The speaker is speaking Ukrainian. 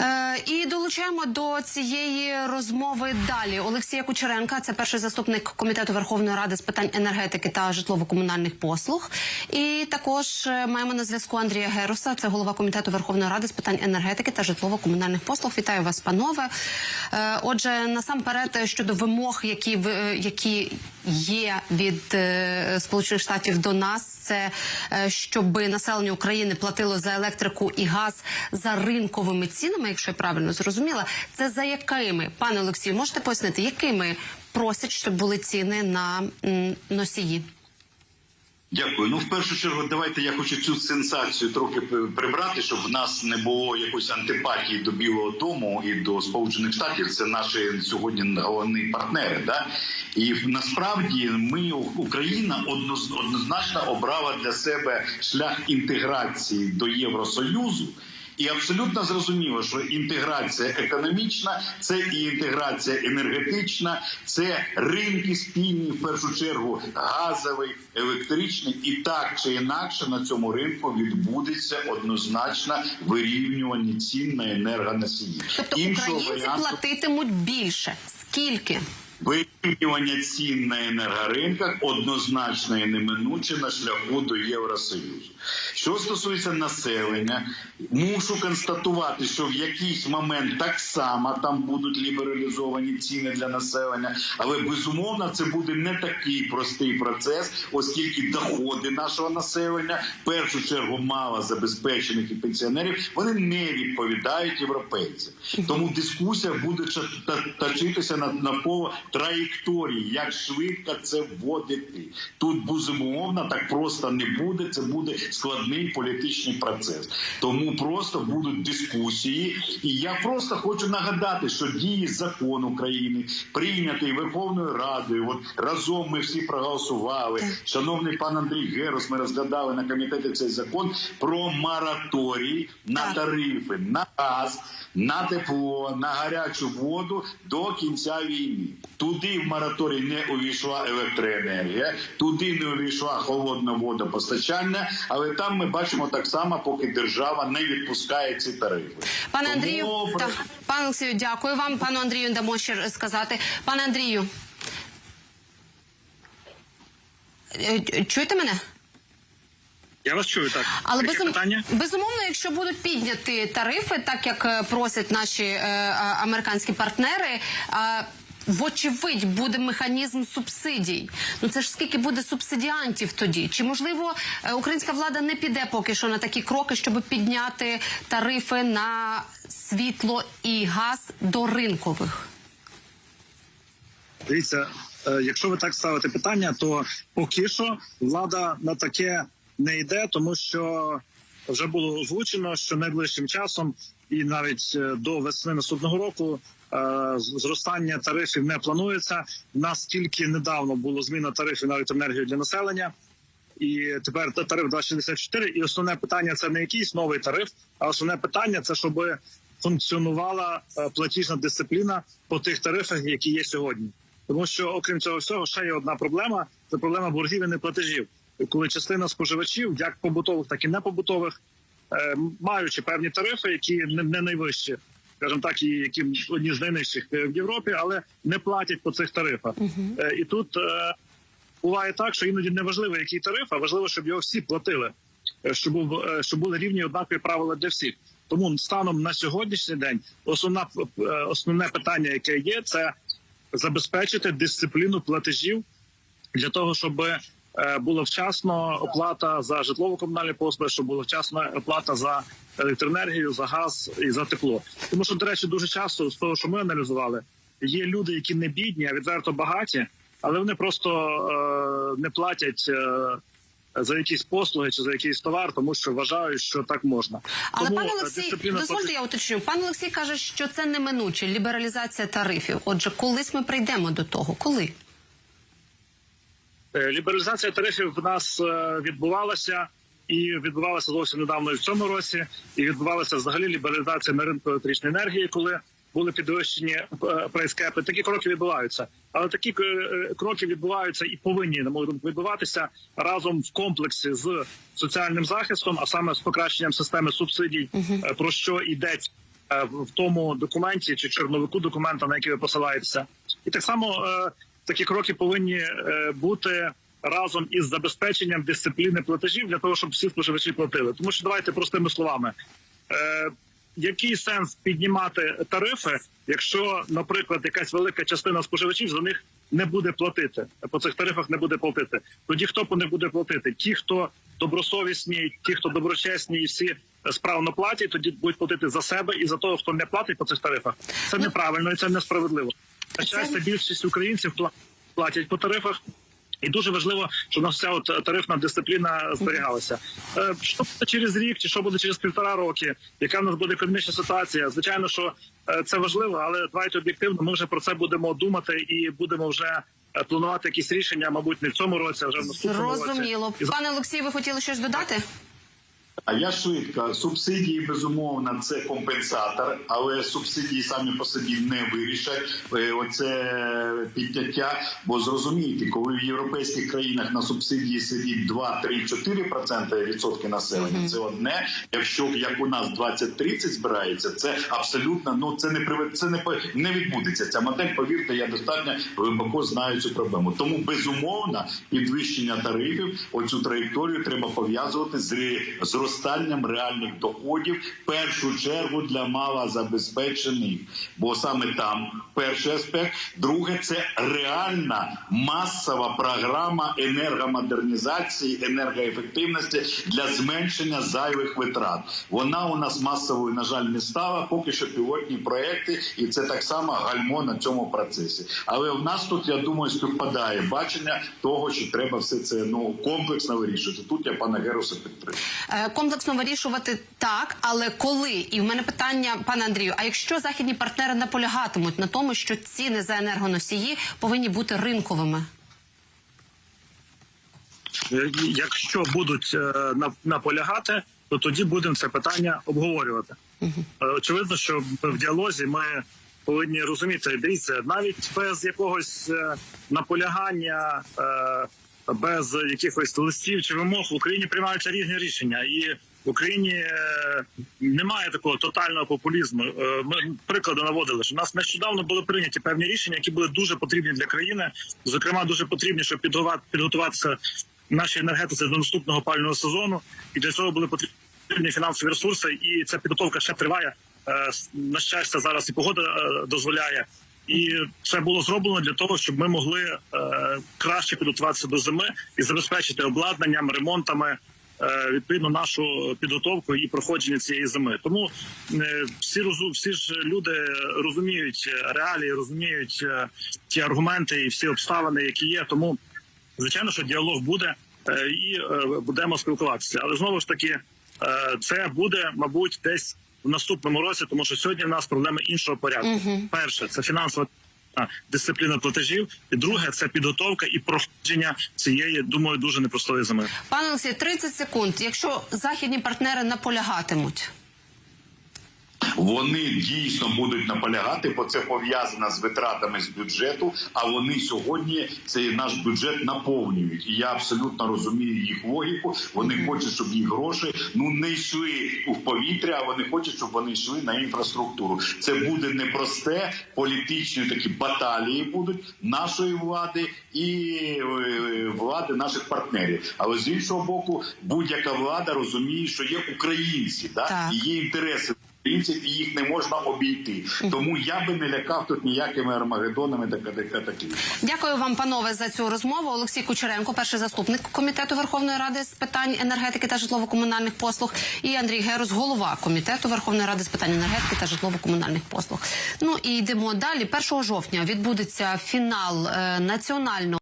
Е, і долучаємо до цієї розмови далі. Олексія Кучеренка, це перший заступник комітету Верховної Ради з питань енергетики та житлово-комунальних послуг. І також е, маємо на зв'язку Андрія Геруса, це голова комітету Верховної Ради з питань енергетики та житлово-комунальних послуг. Вітаю вас, панове. Е, отже, насамперед щодо вимог, які які є від е, Сполучених Штатів до нас, це е, щоб населення України платило за електрику і газ за ринковими цінами, якщо я правильно зрозуміла. Це за якими, пане Олексію, можете пояснити, якими просять, щоб були ціни на носії? Дякую. Ну, в першу чергу, давайте я хочу цю сенсацію трохи прибрати, щоб в нас не було якоїсь антипатії до Білого Дому і до Сполучених Штатів. Це наші сьогодні головні партнери. Да? І насправді ми, Україна, одноз- однозначно обрала для себе шлях інтеграції до Євросоюзу. І абсолютно зрозуміло, що інтеграція економічна, це і інтеграція енергетична, це ринки спільні, в першу чергу газовий, електричний, і так чи інакше на цьому ринку відбудеться однозначно вирівнювання цін на енергоносії. Тобто Іншого українці варіанту платитимуть більше. Скільки? Вирівнювання цін на енергоринках однозначно і неминуче на шляху до Євросоюзу. Що стосується населення, мушу констатувати, що в якийсь момент так само там будуть лібералізовані ціни для населення, але безумовно це буде не такий простий процес, оскільки доходи нашого населення, в першу чергу мало забезпечених і пенсіонерів, вони не відповідають європейцям. Тому дискусія буде точитися на навколо траєкторії, як швидко це вводити. Тут безумовно так просто не буде. Це буде складний політичний процес. Тому просто будуть дискусії. І я просто хочу нагадати, що діє закон України, прийнятий Верховною Радою. От разом ми всі проголосували. Шановний пан Андрій Герос, ми розглядали на комітеті цей закон про мораторій на тарифи на газ, на тепло, на гарячу воду до кінця війни. Туди в мораторій не увійшла електроенергія, туди не увійшла холодне водопостачання, але там ми бачимо так само, поки держава не відпускає ці тарифи. Пане Тому Андрію, та, пане Олексію, дякую вам. Пану Андрію дамо ще сказати. Пане Андрію, е, чуєте мене? Я вас чую так. Але безум... питання. безумовно, якщо будуть підняті тарифи, так як е, просять наші е, американські партнери. А... Вочевидь, буде механізм субсидій. Ну це ж скільки буде субсидіантів тоді? Чи можливо е, українська влада не піде поки що на такі кроки, щоб підняти тарифи на світло і газ до ринкових? Дивіться, е, якщо ви так ставите питання, то поки що влада на таке не йде, тому що вже було озвучено, що найближчим часом і навіть е, до весни наступного року е, зростання тарифів не планується. Нас тільки недавно було зміна тарифів на електроенергію для населення. І тепер та- тариф 2,64. І основне питання це не якийсь новий тариф, а основне питання це щоб функціонувала е, платіжна дисципліна по тих тарифах, які є сьогодні. Тому що, окрім цього всього, ще є одна проблема: це проблема боргів і неплатежів. Коли частина споживачів, як побутових, так і непобутових, е, маючи певні тарифи, які не, найвищі, скажімо так, і які одні з найнижчих е, в Європі, але не платять по цих тарифах. Е, І тут буває так, що іноді не важливо, який тариф, а важливо, щоб його всі платили, щоб був щоб були рівні однакові правила для всіх. Тому станом на сьогоднішній день основна основне питання, яке є, це забезпечити дисципліну платежів для того, щоб була вчасно оплата за житлово-комунальні послуги, щоб була вчасна оплата за електроенергію, за газ і за тепло. Тому що, до речі, дуже часто з того, що ми аналізували, є люди, які не бідні, а відверто багаті, але вони просто е, не платять. Е, за якісь послуги чи за якийсь товар, тому що вважають, що так можна. Але тому пане е, Олексій, дозвольте, я уточню. Пан Олексій каже, що це неминуче лібералізація тарифів. Отже, колись ми прийдемо до того. Коли? Е, Лібералізація тарифів в нас е, відбувалася і відбувалася зовсім недавно і в цьому році. І відбувалася взагалі лібералізація на ринку електричної енергії, коли були підвищені прайскепи. Такі кроки відбуваються, але такі е, кроки відбуваються і повинні на мою думку відбуватися разом в комплексі з соціальним захистом, а саме з покращенням системи субсидій, про що йдеться в тому документі чи чорновику документа, на який ви посилаєтеся. І так само такі кроки повинні е, бути разом із забезпеченням дисципліни платежів для того, щоб всі споживачі платили. Тому що давайте простими словами. Е, який сенс піднімати тарифи, якщо, наприклад, якась велика частина споживачів за них не буде платити по цих тарифах, не буде платити? Тоді хто по них буде платити? Ті, хто добросовісні, ті, хто доброчесні, і всі справно платять, тоді будуть платити за себе і за того, хто не платить по цих тарифах. Це неправильно і це несправедливо. На щастя, більшість українців пла- платять по тарифах. І дуже важливо, щоб у нас вся от тарифна дисципліна зберігалася. Е, Що буде через рік, чи що буде через півтора роки? Яка в нас буде економічна ситуація? Звичайно, що е, це важливо, але давайте об'єктивно. Ми вже про це будемо думати і будемо вже е, планувати якісь рішення, мабуть, не в цьому році, а вже в наступному році. Зрозуміло. Пане Олексію, ви хотіли щось додати? А я швидко. Субсидії безумовно це компенсатор, але субсидії самі по собі не вирішать е, оце підняття. Бо зрозумійте, коли в європейських країнах на субсидії сидить 2, 3, 4 проценти відсотки населення, це одне. Якщо як у нас 20-30 збирається, це абсолютно ну це не привед, це не не відбудеться. Ця модель, повірте, я достатньо глибоко знаю цю проблему. Тому безумовно підвищення тарифів, оцю траєкторію треба пов'язувати з ре- зростанням реальних доходів, в першу чергу для малозабезпечених. Бо саме там перший аспект. Друге, це реальна масова програма енергомодернізації, енергоефективності для зменшення зайвих витрат. Вона у нас масовою, на жаль, не стала. Поки що пілотні проекти, і це так само гальмо на цьому процесі. Але в нас тут, я думаю, співпадає бачення того, що треба все це ну комплексно вирішувати. Тут я пана Геруса підтримую. Комплексно вирішувати так, але коли? І в мене питання, пане Андрію: а якщо західні партнери наполягатимуть на тому, що ціни за енергоносії повинні бути ринковими? Е, Якщо будуть е, наполягати, то тоді будемо це питання обговорювати. Е, Очевидно, що в діалозі ми повинні розуміти, дивіться, навіть без якогось наполягання, без якихось листів чи вимог в Україні приймаються різні рішення, і в Україні е, немає такого тотального популізму. Е, Ми приклади наводили, що у нас нещодавно були прийняті певні рішення, які були дуже потрібні для країни. Зокрема, дуже потрібні, щоб підготувати підготуватися нашій енергетиці до наступного пального сезону, і для цього були потрібні фінансові ресурси. І ця підготовка ще триває. Е, На щастя, зараз і погода дозволяє. І це було зроблено для того, щоб ми могли е, краще підготуватися до зими і забезпечити обладнанням, ремонтами е, відповідно нашу підготовку і проходження цієї зими. Тому е, всі розу, всі ж люди розуміють реалії, розуміють е, ті аргументи і всі обставини, які є. Тому звичайно, що діалог буде е, і е, будемо спілкуватися. Але знову ж таки, е, це буде, мабуть, десь в наступному році, тому що сьогодні в нас проблеми іншого порядку. Перше це фінансова дисципліна платежів, і друге це підготовка і проходження цієї, думаю, дуже непростої зими. Пане Олексій, 30 секунд. Якщо західні партнери наполягатимуть, Вони дійсно будуть наполягати, бо це пов'язано з витратами з бюджету. А вони сьогодні цей наш бюджет наповнюють. І я абсолютно розумію їх логіку. Вони хочуть, щоб їх гроші ну не йшли у повітря, а вони хочуть, щоб вони йшли на інфраструктуру. Це буде непросте політичні такі баталії будуть нашої влади і е, влади наших партнерів. Але з іншого боку, будь-яка влада розуміє, що є українці, да Так. і є інтереси українців, і їх не можна обійти. Тому я би не лякав тут ніякими армагеддонами та катаклізмами. дякую вам, панове, за цю розмову. Олексій Кучеренко, перший заступник комітету Верховної Ради з питань енергетики та житлово-комунальних послуг, і Андрій Герус, голова комітету Верховної Ради з питань енергетики та житлово-комунальних послуг. Ну і йдемо далі. 1 жовтня відбудеться фінал е, національного.